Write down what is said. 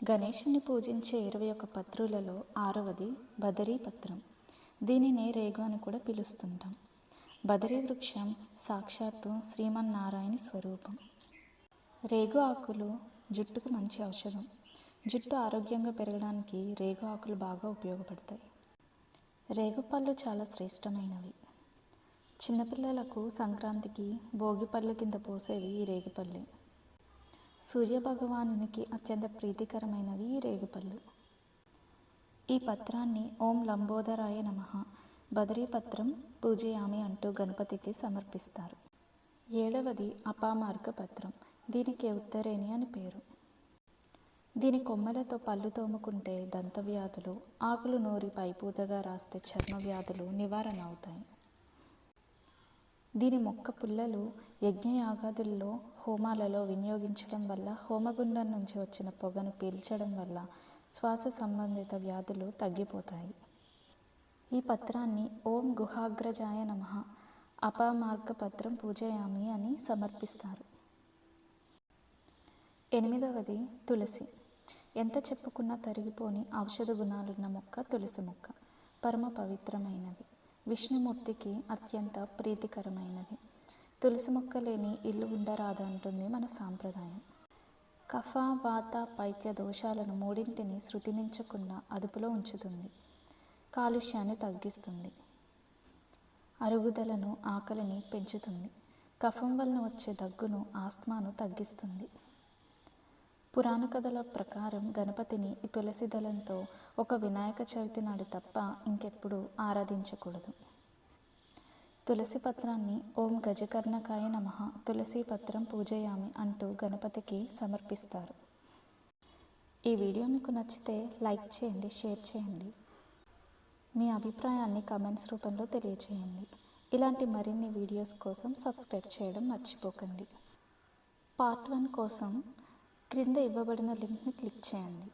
గణేషుని పూజించే ఇరవై ఒక పత్రులలో ఆరవది బదరీ పత్రం. దీనినే రేగు అని కూడా పిలుస్తుంటాం. బదరీ వృక్షం సాక్షాత్తు శ్రీమన్నారాయణ స్వరూపం. రేగు ఆకులు జుట్టుకు మంచి ఔషధం. జుట్టు ఆరోగ్యంగా పెరగడానికి రేగు ఆకులు బాగా ఉపయోగపడతాయి. రేగు పళ్ళు చాలా శ్రేష్టమైనవి. చిన్నపిల్లలకు సంక్రాంతికి భోగి పళ్ళు కింద పోసేవి ఈ రేగుపల్లి సూర్యభగవానునికి అత్యంత ప్రీతికరమైనవి రేగుపళ్ళు. ఈ పత్రాన్ని ఓం లంబోదరాయ నమ బదరీపత్రం పూజయామి అంటూ గణపతికి సమర్పిస్తారు. ఏడవది అపామార్గ పత్రం దీనికి ఉత్తరేణి అని పేరు. దీని కొమ్మలతో పళ్ళు తోముకుంటే దంతవ్యాధులు ఆకులు నూరి పైపూతగా రాస్తే చర్మ వ్యాధులు నివారణ అవుతాయి దీని మొక్క పుల్లలు యజ్ఞయాగాదుల్లో హోమాలలో వినియోగించడం వల్ల హోమగుండం నుంచి వచ్చిన పొగను పీల్చడం వల్ల శ్వాస సంబంధిత వ్యాధులు తగ్గిపోతాయి. ఈ పత్రాన్ని ఓం గుహాగ్రజాయ నమ అపమార్గ పత్రం పూజయామి అని సమర్పిస్తారు. ఎనిమిదవది తులసి. ఎంత చెప్పుకున్నా తరిగిపోని ఔషధ గుణాలున్న మొక్క తులసి మొక్క. పరమ పవిత్రమైనది. విష్ణుమూర్తికి అత్యంత ప్రీతికరమైనది. తులసి మొక్క లేని ఇల్లు ఉండరాదు అంటుంది మన సాంప్రదాయం. కఫ వాత పైత్య దోషాలను మూడింటిని శృతినించకుండా అదుపులో ఉంచుతుంది. కాలుష్యాన్ని తగ్గిస్తుంది. అరుగుదలను ఆకలిని పెంచుతుంది. కఫం వలన వచ్చే దగ్గును ఆస్మాను తగ్గిస్తుంది. పురాణ కథల ప్రకారం గణపతిని ఈ తులసి దళంతో ఒక వినాయక చవితి నాడు తప్ప ఇంకెప్పుడు ఆరాధించకూడదు. తులసి పత్రాన్ని ఓం గజకర్ణకాయ నమ తులసి పత్రం పూజయామి అంటూ గణపతికి సమర్పిస్తారు. ఈ వీడియో మీకు నచ్చితే లైక్ చేయండి షేర్ చేయండి. మీ అభిప్రాయాన్ని కమెంట్స్ రూపంలో తెలియచేయండి. ఇలాంటి మరిన్ని వీడియోస్ కోసం సబ్స్క్రైబ్ చేయడం మర్చిపోకండి. పార్ట్ వన్ కోసం క్రింద ఇవ్వబడిన లింక్ని క్లిక్ చేయండి